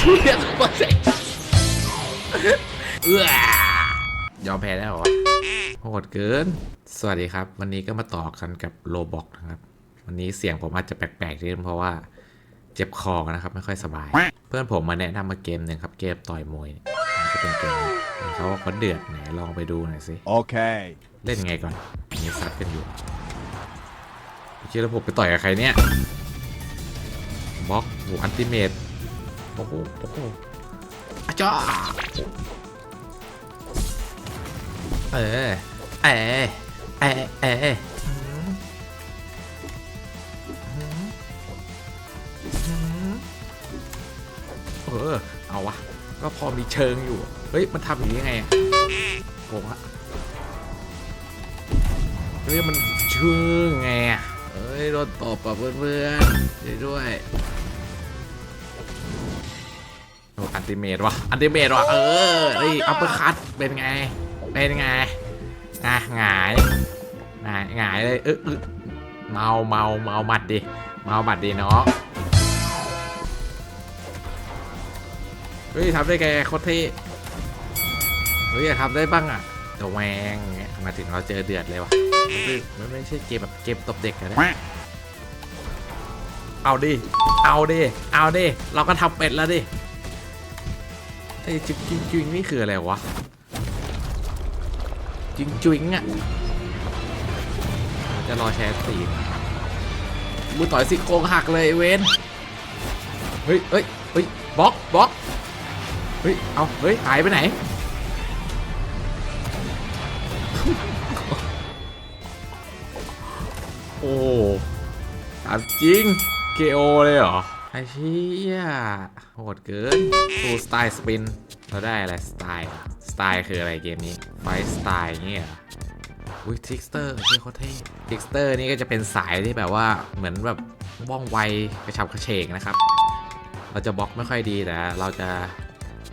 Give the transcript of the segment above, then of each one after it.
เชี่ยเปอร์เซ็นต์เอื้อยอมแพ้ได้เหรอวะโหดเกิน สวัสดีครับ วันนี้ก็มาต่อกันกับโลบอกนะครับ วันนี้เสียงผมอาจจะแปลกๆนิดนึงเพราะว่า เจ็บคอนะครับไม่ค่อยสบาย เพื่อนผมมาแนะนำมาเกมหนึ่งครับ เกมต่อยมวยเนี่ยมันจะเป็นเกมนี้เขาเขาเดือดไหนลองไปดูหน่อยสิ Okay. เล่นยังไงก่อนมีซัดกันอยู่เชื่อแล้วผมไปต่อยกับใครเนี่ยบล็อกโหอันติเมตโอ้โหโอ้โหอาจ้าเออเออเออเออเออ เอาวะ ก็พอมีเชิงอยู่ เฮ้ย มันทำอย่างนี้ยังไงอะโกงอะเฮ้ย มันชื่อไงอะเอ้ยโดนตบกับเพื่อนๆช่วยด้วย ติเมตวะอันติเมตวะเออเฮ้ยอัปเปอร์คัตเป็นไง เป็นไงอะหงายหงายหงายเลยเออเออเมาเมาเมาหมัดดิเมาหมัดดิเนาะเฮ้ยทำได้แกโคตรเท่เฮ้ยทำได้บ้างอะต่แวงอย่งมาถึงเราเจอเดือดเลยวะมันไม่ใช่เกมแบบเกมตบเด็กนะเอาดิ เอาดิ เอาดิ เราก็ทำเป็ดแล้วดิ อ้จิงจิงจิงนี่คืออะไรวะ จิงจิงอะ จะรอแชร์สีมือต่อยสิโครงหักเลยเวนเฮ้ยเฮ้ยเฮ้ยบล็อกบล็อกเฮ้ย เอา เฮ้ย หายไปไหน โอ้ถามจริง KO เลยเหรอ ไอ้เชี่ยโหดเกินฟูสไตล์สปิน เราได้อะไรสไตล์ สไตล์คืออะไรเกมนี้ ไฟสไตล์เงี้ยเหรออุ้ยทิกสเตอร์เชี่ยเขาเท่ทิกสเตอร์นี่ก็จะเป็นสายที่แบบว่าเหมือนแบบว่องไวกระฉับกระเฉงนะครับ เราจะบล็อกไม่ค่อยดีแต่เราจะ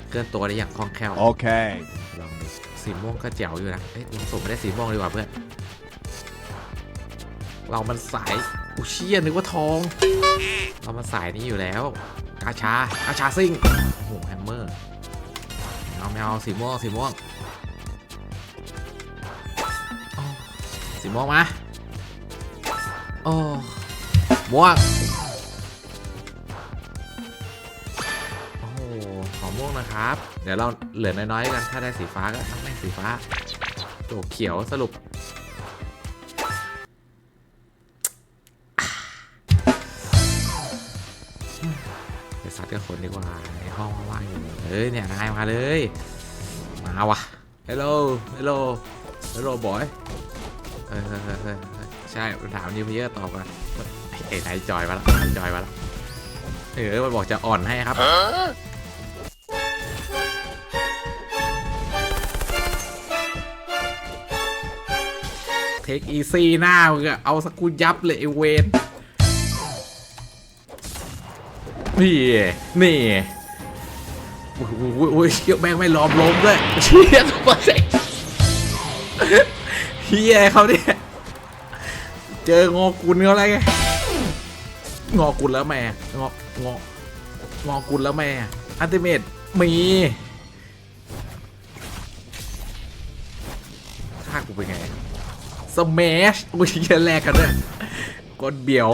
เคลื่อนตัวได้อย่างคล่องแคล่ว Okay. ลองดูสีม่วงก็เจ๋วอยู่นะ เอ๊ะลองส่งไปได้สีม่วงดีกว่าเพื่อน เรามันสายอุเชียนึกว่าทอง เรามันสายนี้อยู่แล้ว กาชากาชาซิงโอ้โหแฮมเมอร์เอาไม่เอาสีม่วงสีม่วงสีม่วงมาโอ้ม่วงโอ้โหขอม่วงนะครับ เดี๋ยวเราเหลือน้อยๆกันถ้าได้สีฟ้าก็ทั้งแม่งสีฟ้าโอ้เขียวสรุป ไปซัดกับคนดีกว่าในห้องว่างๆอยู่เฮ้ยเนี่ยนายมาเลยมาวะฮัลโหลฮัลโหลฮัลโหลบอยเฮ้ยเฮ้ยเฮ้ยเฮ้ยเฮ้ยใช่มันถามนิวเยอร์ตอบกันไอ้นายจอยมาแล้วนายจอยมาแล้วเออมันบอกจะอ่อนให้ครับเทคอีซี่หน้ามึงอะเอาสกกูยับเลยไอเวน นี่นี่โอ้โหโอ้ยเชี่ยแม่งไม่ล้อมล้มด้วยเชี่ยเปอร์เซ็นต์เฮียเขาเนี่ยเจองอกุลเขาอะไรไงงอกุลแล้วแม่งององอกุลแล้วแม่อันติเมตมีท่ากูเป็นไงสแมชอุ้ยเหี้ยแรกกันด้วยกดเบียว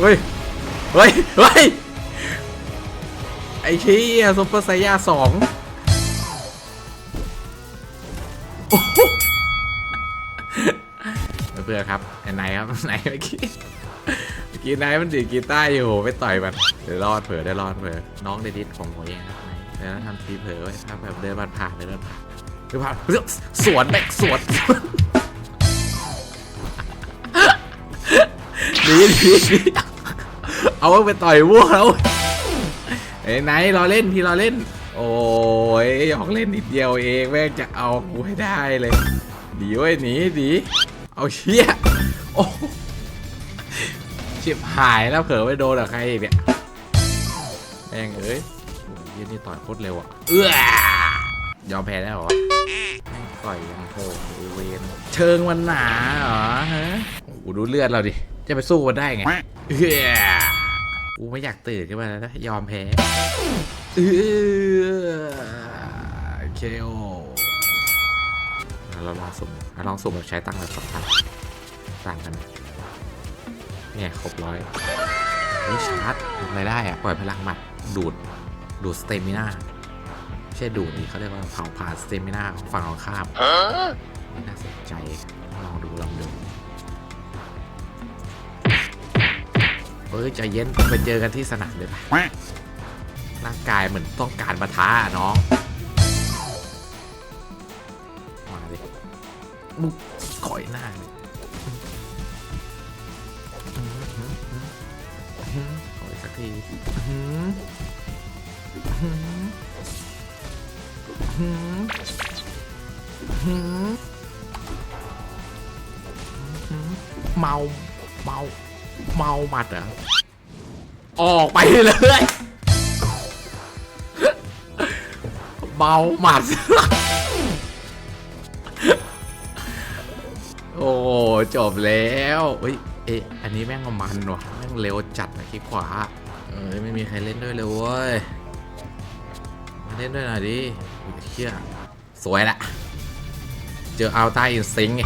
เฮ้ย เฮ้ย เฮ้ย ไอ้ชี่ยซุปเปอร์ไซย่าสองเพื่อครับไอ้ไหนครับไหนเมื่อกี้เมื่อกี้ไหนมันดีกีตาอยู่ไปต่อยมันเดี๋ยวรอดเผื่อได้รอดเผื่อน้องเดดิสของผมเองครับไหนเดี๋ยวทำทีเผลอไว้ถ้าแบบเดินผ่านผ่านเดินผ่านเดินผ่านสวนแบกสวน หนีหนีหนีเอาไปต่อยวัวแล้วไอ้ไหนรอเล่นพี่รอเล่น โอ้ยหยอกเล่นนิดเดียวเองแม่งจะเอากูให้ได้เลยดีเว้ยหนีดีเอาเชี่ยโอ้ชิบหายแล้วเผลอไปโดนกับใครอีกเนี่ยแม่งเอ้ยโอ้ยเหี้ยนี่ต่อยโคตรเร็วอะเอื้อยอมแพ้ได้เหรอแม่งต่อยยังโหดไอ้เวนเชิงมันหนาเหรอฮะโอ้ดูเลือดเราดิ จะไปสู้มันได้ไงเฮ้ยกูไม่อยากตื่นขึ้นมาแล้วนะยอมแพ้เออเคโอเราลองสุ่มเราลองสุ่มแบบใช้ตังค์แบบสำคัญต่างกันไหมเนี่ยครบร้อยนี่ชาร์จทำอะไรได้อะปล่อยพลังหมัดดูด ดูดสเตมิน่าไม่ใช่ดูดนี่เขาเรียกว่าเผาผ่านสเตมิน่าของฝั่งตรงข้ามนี่น่าสนใจ ลองดูลองดู เฮ้ยใจเย็นไปเจอกันที่สนามเลยปะร่างกายเหมือนต้องการมาท้าอะน้องมาดิมุกก่อยหน้าเลยขออีกสักทีเมาเมา เมาหมัดเหรอออกไปเลยเมาหมัด โอ้จบแล้วเฮ้ยเอ๊ะอันนี้แม่งมันว่ะแม่งเร็วจัดนะคลิกขวาเอ้ยไม่มีใครเล่นด้วยเลยเว้ยมาเล่นด้วยหน่อยดิเชี่ยสวยละ เจออัลต้าอินสติ้งไง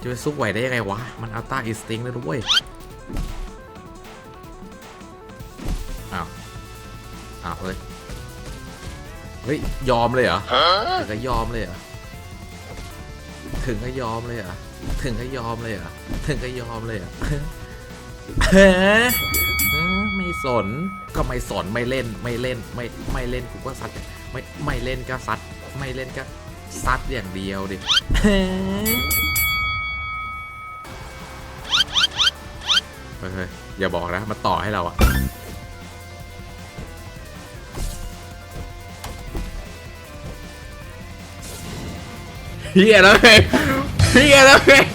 จะไปสู้ไหวได้ยังไงวะ มันอัลต้าอิสติ้งเลยด้วยอ้าว อ้าวเฮ้ย เฮ้ย ยอมเลยเหรอ ถึงก็ยอมเลยเหรอ ถึงก็ยอมเลยเหรอ ถึงก็ยอมเลยเหรอ ถึงก็ยอมเลยเหรอเฮ้ไม่สน ก็ไม่สนไม่เล่นไม่เล่นไม่ไม่เล่นกูก็ซัดไม่ไม่เล่นก็ซัดไม่เล่นก็ซัดอย่างเดียวดิ อย่าบอกนะมาต่อให้เราอะเฮียแล้วเองเฮียแล้วเอง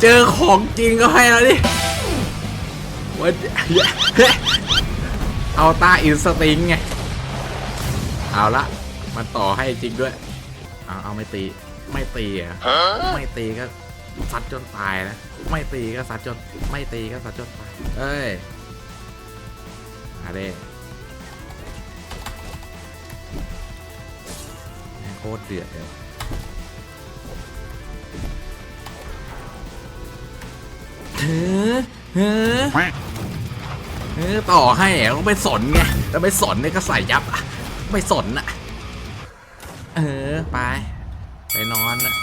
เจอของจริงก็ให้แล้วดิวันเอาตาอินสติงไง เอาละมันต่อให้จริงด้วย เอาเอาไม่ตี ไม่ตีอะ ไม่ตีก็ ซัดจนตายนะ ไม่ตีก็ซัดจน ไม่ตีก็ซัดจนตาย เอ้ยมาเด้โคตรเดือดเลยเออเออเออต่อให้อะก็ไม่สนไงแต่ไม่สนเนี่ยก็ใส่ยับอะไม่สนอะเออ ไป ไปนอนอะ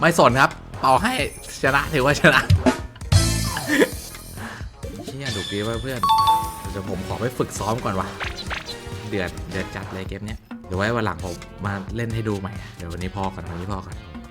ไม่สนครับต่อให้ชนะถือว่าชนะเชี่ยดูเกมไว้เพื่อนเดี๋ยวผมขอไปฝึกซ้อมก่อนวะเดือดเดือดจัดเลยเกมเนี้ยเดี๋ยวไว้วันหลังผมมาเล่นให้ดูใหม่ เดี๋ยววันนี้พอก่อนวันนี้พอก่อน